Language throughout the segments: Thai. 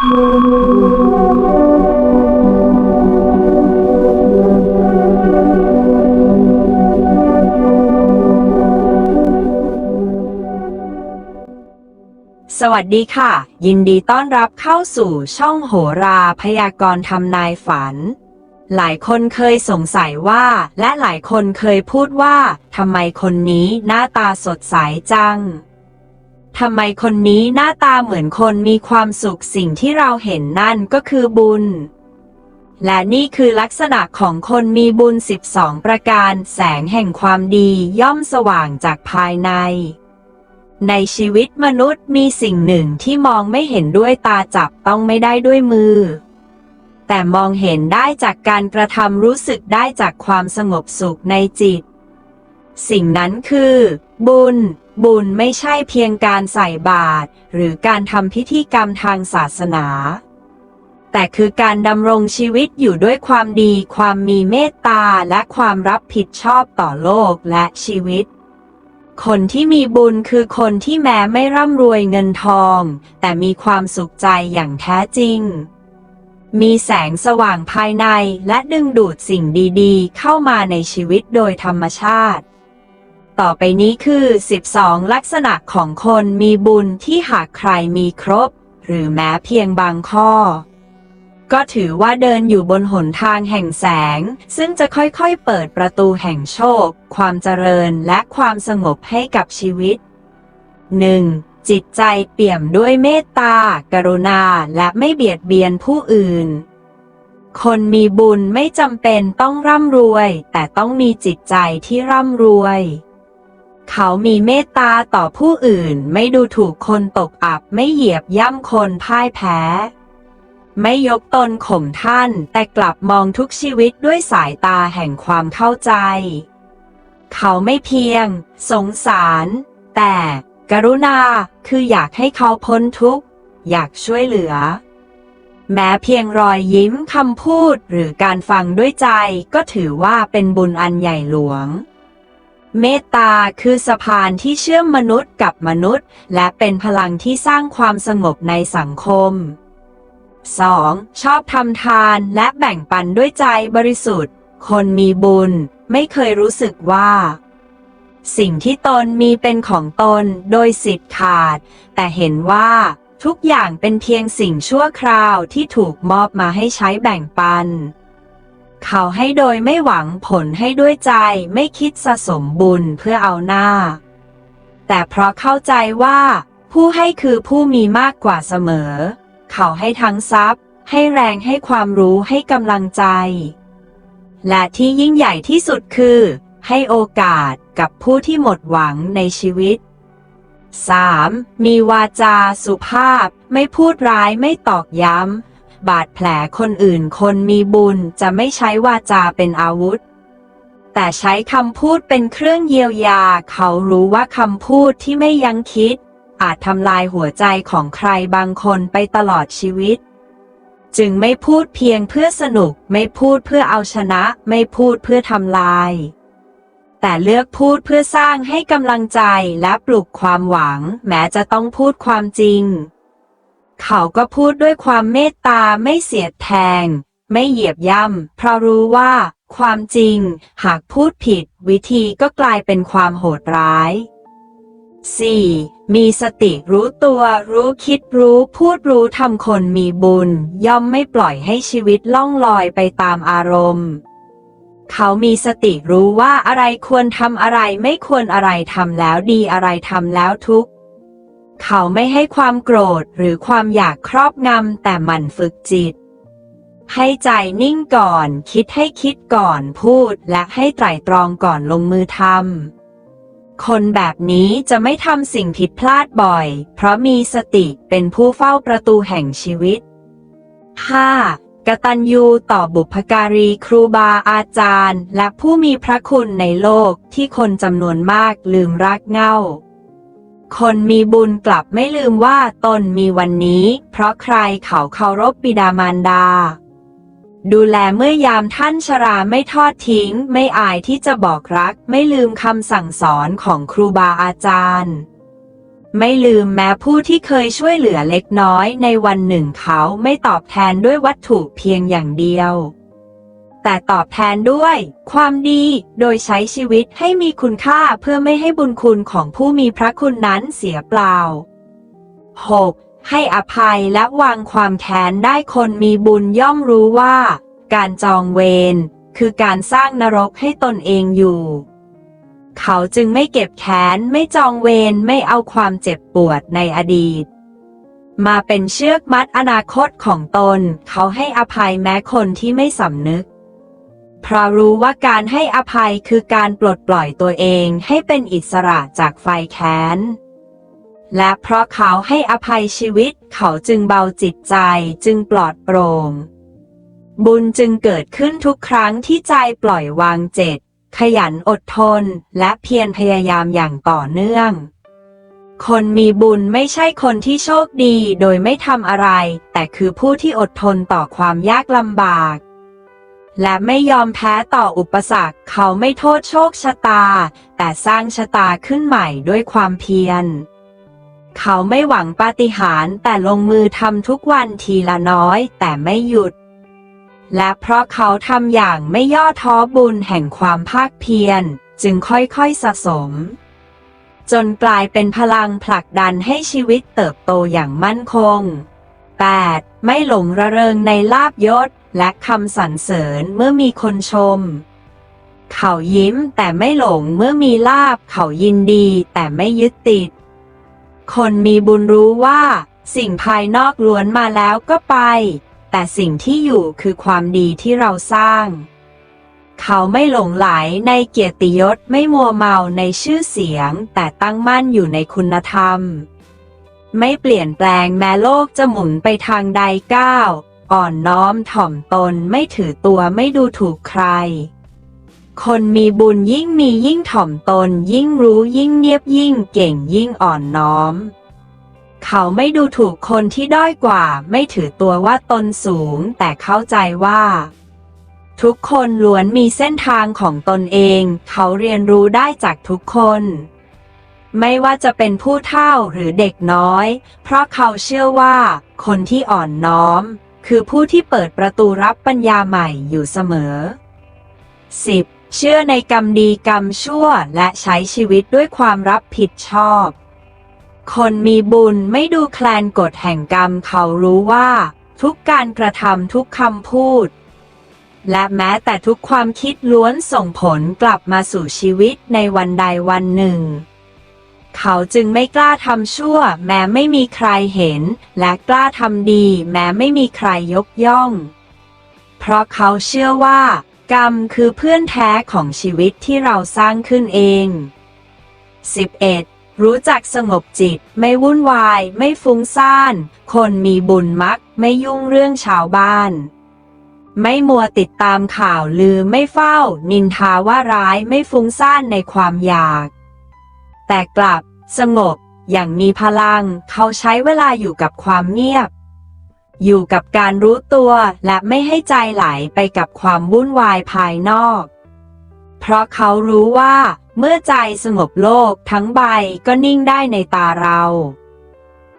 สวัสดีค่ะ ยินดีต้อนรับเข้าสู่ช่องโหราพยากรณ์ทำนายฝัน หลายคนเคยสงสัยว่า และหลายคนเคยพูดว่าทำไมคนนี้หน้าตาสดใสจัง ทำไมคนนี้หน้าตาเหมือนคนมีความสุขสิ่งที่เราเห็นนั่นก็คือบุญ และนี่คือลักษณะของคนมีบุญ 12 ประการ แสงแห่งความดีย่อมสว่างจากภายใน ในชีวิตมนุษย์มีสิ่งหนึ่งที่มองไม่เห็นด้วยตาจับต้องไม่ได้ด้วยมือ แต่มองเห็นได้จากการกระทำรู้สึกได้จากความสงบสุขในจิต สิ่งนั้นคือ บุญ บุญไม่ใช่เพียงการใส่บาตรหรือการทำพิธีกรรมทางศาสนา แต่คือการดำรงชีวิตอยู่ด้วยความดี ความมีเมตตาและความรับผิดชอบต่อโลกและชีวิต คนที่มีบุญคือคนที่แม้ไม่ร่ำรวยเงินทอง แต่มีความสุขใจอย่างแท้จริง มีแสงสว่างภายในและดึงดูดสิ่งดีๆ เข้ามาในชีวิตโดยธรรมชาติ ต่อไปนี้คือ 12 ลักษณะของคนมีบุญที่หากใครมีครบ หรือแม้เพียงบางข้อ ก็ถือว่าเดินอยู่บนหนทางแห่งแสง ซึ่งจะค่อยๆเปิดประตูแห่งโชค ความเจริญและความสงบให้กับชีวิต 1. จิตใจเปี่ยมด้วยเมตตา กรุณา และไม่เบียดเบียนผู้อื่นคนมีบุญไม่จำเป็นต้องร่ำรวย แต่ต้องมีจิตใจที่ร่ำรวย เขามีเมตตาต่อผู้อื่น ไม่ดูถูกคนตกอับ ไม่เหยียบย่ำคนพ่ายแพ้ ไม่ยกตนข่มท่าน แต่กลับมองทุกชีวิตด้วยสายตาแห่งความเข้าใจ เขาไม่เพียง สงสาร แต่ กรุณาคืออยากให้เขาพ้นทุกข์ อยากช่วยเหลือ แม้เพียงรอยยิ้มคำพูดหรือการฟังด้วยใจก็ถือว่าเป็นบุญอันใหญ่หลวง เมตตาคือสะพานที่เชื่อมมนุษย์กับมนุษย์ และเป็นพลังที่สร้างความสงบในสังคม 2. ชอบทำทานและแบ่งปันด้วยใจบริสุทธิ์ คนมีบุญ ไม่เคยรู้สึกว่า สิ่งที่ตนมีเป็นของตนโดยสิทธิ์ขาด แต่เห็นว่าทุกอย่างเป็นเพียงสิ่งชั่วคราวที่ถูกมอบมาให้ใช้แบ่งปัน เขาให้โดยไม่หวังผลให้ด้วยใจไม่คิดสะสมบุญเพื่อเอาหน้า แต่เพราะเข้าใจว่า ผู้ให้คือผู้มีมากกว่าเสมอ เขาให้ทั้งทรัพย์ ให้แรงให้ความรู้ให้กำลังใจ และที่ยิ่งใหญ่ที่สุดคือ ให้โอกาสกับผู้ที่หมดหวังในชีวิต 3. มีวาจาสุภาพ ไม่พูดร้ายไม่ตอกย้ำ บาดแผลคนอื่นคนมีบุญจะไม่ใช้วาจาเป็นอาวุธ แต่ใช้คำพูดเป็นเครื่องเยียวยา เขารู้ว่าคำพูดที่ไม่ยังคิด อาจทำลายหัวใจของใครบางคนไปตลอดชีวิต จึงไม่พูดเพียงเพื่อสนุก ไม่พูดเพื่อเอาชนะ ไม่พูดเพื่อทำลาย แต่เลือกพูดเพื่อสร้างให้กำลังใจและปลุกความหวัง แม้จะต้องพูดความจริง เขาก็พูดด้วยความเมตตาไม่เสียดแทง ไม่เหยียบย่ำ เพราะรู้ว่า ความจริง หากพูดผิด วิธีก็กลายเป็นความโหดร้าย 4. มีสติรู้ตัว รู้คิดรู้ พูดรู้ทำคนมีบุญ ย่อมไม่ปล่อยให้ชีวิตล่องลอยไปตามอารมณ์ เขามีสติรู้ว่าอะไรควรทำอะไรไม่ควรอะไรทำแล้วดีอะไรทำแล้วทุก เขาไม่ให้ความโกรธหรือความอยากครอบงำแต่หมันฝึกจิต ให้ใจนิ่งก่อน คิดให้คิดก่อนพูดและให้ไตร่ตรองก่อนลงมือทำ คนแบบนี้จะไม่ทำสิ่งผิดพลาดบ่อย เพราะมีสติเป็นผู้เฝ้าประตูแห่งชีวิต 5. กตัญญูต่อบุพการีครูบาอาจารย์ และผู้มีพระคุณในโลกที่คนจำนวนมากลืมรักเหง้า คนมีบุญกลับไม่ลืมว่าตนมีวันนี้ เพราะใครเขาเคารพบิดามารดา ดูแลเมื่อยามท่านชราไม่ทอดทิ้ง ไม่อายที่จะบอกรัก ไม่ลืมคำสั่งสอนของครูบาอาจารย์ ไม่ลืมแม้ผู้ที่เคยช่วยเหลือเล็กน้อยในวันหนึ่งเขาไม่ตอบแทนด้วยวัตถุเพียงอย่างเดียว แต่ตอบแทนด้วย ความดีโดยใช้ชีวิตให้มีคุณค่าเพื่อไม่ให้บุญคุณของผู้มีพระคุณนั้นเสียเปล่า 6. ให้อภัยและวางความแค้นได้คนมีบุญย่อมรู้ว่า การจองเวรคือการสร้างนรกให้ตนเองอยู่ เขาจึงไม่เก็บแค้นไม่จองเวรไม่เอาความเจ็บปวดในอดีต มาเป็นเชือกมัดอนาคตของตน เขาให้อภัยแม้คนที่ไม่สำนึก เพราะรู้ว่าการให้อภัยคือการปลดปล่อยตัวเองให้เป็นอิสระจากไฟแค้น และเพราะเขาให้อภัยชีวิตเขาจึงเบาจิตใจจึงปลอดโปร่ง บุญจึงเกิดขึ้นทุกครั้งที่ใจปล่อยวางเจ็ดขยันอดทนและเพียรพยายามอย่างต่อเนื่อง คนมีบุญไม่ใช่คนที่โชคดีโดยไม่ทำอะไร แต่คือผู้ที่อดทนต่อความยากลำบาก และไม่ยอมแพ้ต่ออุปสรรค เขาไม่โทษโชคชะตา แต่สร้างชะตาขึ้นใหม่ด้วยความเพียร เขาไม่หวังปาฏิหาริย์แต่ลงมือทำทุกวันทีละน้อยแต่ไม่หยุด และเพราะเขาทำอย่างไม่ย่อท้อบุญแห่งความภาคเพียร จึงค่อยๆสะสม จนกลายเป็นพลังผลักดันให้ชีวิตเติบโตอย่างมั่นคง 8. ไม่หลงระเริงในลาบยศ และคำสรรเสริญเมื่อมีคนชม เขายิ้มแต่ไม่หลงเมื่อมีลาบเขายินดีแต่ไม่ยึดติด คนมีบุญรู้ว่า สิ่งภายนอกล้วนมาแล้วก็ไป แต่สิ่งที่อยู่คือความดีที่เราสร้าง เขาไม่หลงไหลในเกียรติยศไม่มัวเมาในชื่อเสียง แต่ตั้งมั่นอยู่ในคุณธรรม ไม่เปลี่ยนแปลงแม้โลกจะหมุนไปทางใดก้าวอ่อนน้อมถ่อมตนไม่ถือตัวไม่ดูถูกใคร คนมีบุญยิ่งมียิ่งถ่อมตน ยิ่งรู้ยิ่งเงียบยิ่งเก่งยิ่งอ่อนน้อม เขาไม่ดูถูกคนที่ด้อยกว่า ไม่ถือตัวว่าตนสูง แต่เข้าใจว่า ทุกคนล้วนมีเส้นทางของตนเอง เขาเรียนรู้ได้จากทุกคน ไม่ว่าจะเป็นผู้เฒ่าหรือเด็กน้อย เพราะเขาเชื่อว่า คนที่อ่อนน้อม คือผู้ที่เปิดประตูรับปัญญาใหม่อยู่เสมอ 10. เชื่อในกรรมดีกรรมชั่วและใช้ชีวิตด้วยความรับผิดชอบ คนมีบุญไม่ดูแคลนกฎแห่งกรรมเขารู้ว่า ทุกการกระทำทุกคำพูด และแม้แต่ทุกความคิดล้วนส่งผลกลับมาสู่ชีวิตในวันใดวันหนึ่ง เขาจึงไม่กล้าทำชั่ว แม้ไม่มีใครเห็น และกล้าทำดี แม้ไม่มีใครยกย่อง เพราะเขาเชื่อว่า กรรมคือเพื่อนแท้ของชีวิตที่เราสร้างขึ้นเอง 11. รู้จักสงบจิต ไม่วุ่นวาย ไม่ฟุ้งซ่าน คนมีบุญมัก ไม่ยุ่งเรื่องชาวบ้าน ไม่มัวติดตามข่าวลือไม่เฝ้า นินทาว่าร้ายไม่ฟุ้งซ่านในความอยาก แต่กลับ สงบ อย่างมีพลัง เขาใช้เวลาอยู่กับความเงียบ อยู่กับการรู้ตัวและไม่ให้ใจไหลไปกับความวุ่นวายภายนอก เพราะเขารู้ว่า เมื่อใจสงบโลกทั้งใบก็นิ่งได้ในตาเรา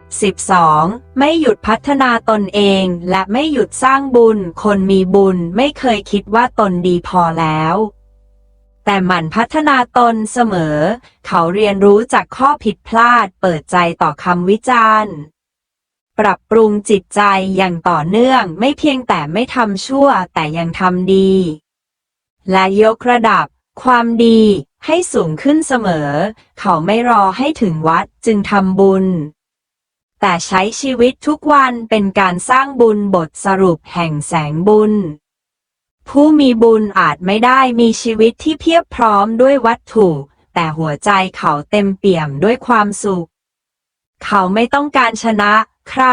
12. ไม่หยุดพัฒนาตนเองและไม่หยุดสร้างบุญ คนมีบุญไม่เคยคิดว่าตนดีพอแล้ว แต่หมั่นพัฒนาตนเสมอ เขาเรียนรู้จากข้อผิดพลาด เปิดใจต่อคำวิจารณ์ ปรับปรุงจิตใจอย่างต่อเนื่องไม่เพียงแต่ไม่ทำชั่วแต่ยังทำดี และยกระดับ ความดีให้สูงขึ้นเสมอ เขาไม่รอให้ถึงวัดจึงทำบุญ แต่ใช้ชีวิตทุกวันเป็นการสร้างบุญบทสรุปแห่งแสงบุญ ผู้มีบุญอาจไม่ได้มีชีวิตที่เพียบพร้อมด้วยวัตถุ แต่หัวใจเขาเต็มเปี่ยมด้วยความสุข เขาไม่ต้องการชนะใคร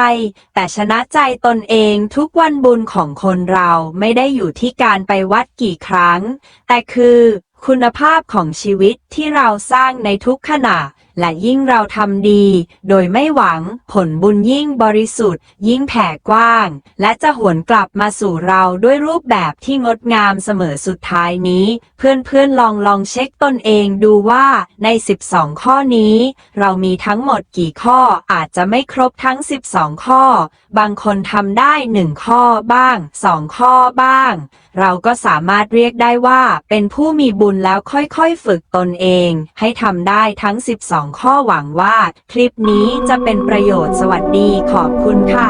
แต่ชนะใจตนเองทุกวันบุญของคนเราไม่ได้อยู่ที่การไปวัดกี่ครั้ง แต่คือ คุณภาพของชีวิตที่เราสร้างในทุกขณะ และยิ่งเราทำดี โดยไม่หวังผลบุญยิ่งบริสุทธิ์ ยิ่งแผ่กว้าง และจะหวนกลับมาสู่เราด้วยรูปแบบที่งดงามเสมอสุดท้ายนี้ เพื่อนๆลองลองเช็คตนเองดูว่าใน 12 ข้อนี้ เรามีทั้งหมดกี่ข้ออาจจะไม่ครบทั้ง 12 ข้อ บางคนทำได้ 1 ข้อบ้าง 2 ข้อบ้าง เราก็สามารถเรียกได้ว่าเป็นผู้มีบุญแล้วค่อยๆ ฝึกตนเอง ให้ทำได้ทั้ง 12ข้อหวังว่า คลิปนี้จะเป็นประโยชน์สวัสดีขอบคุณค่ะ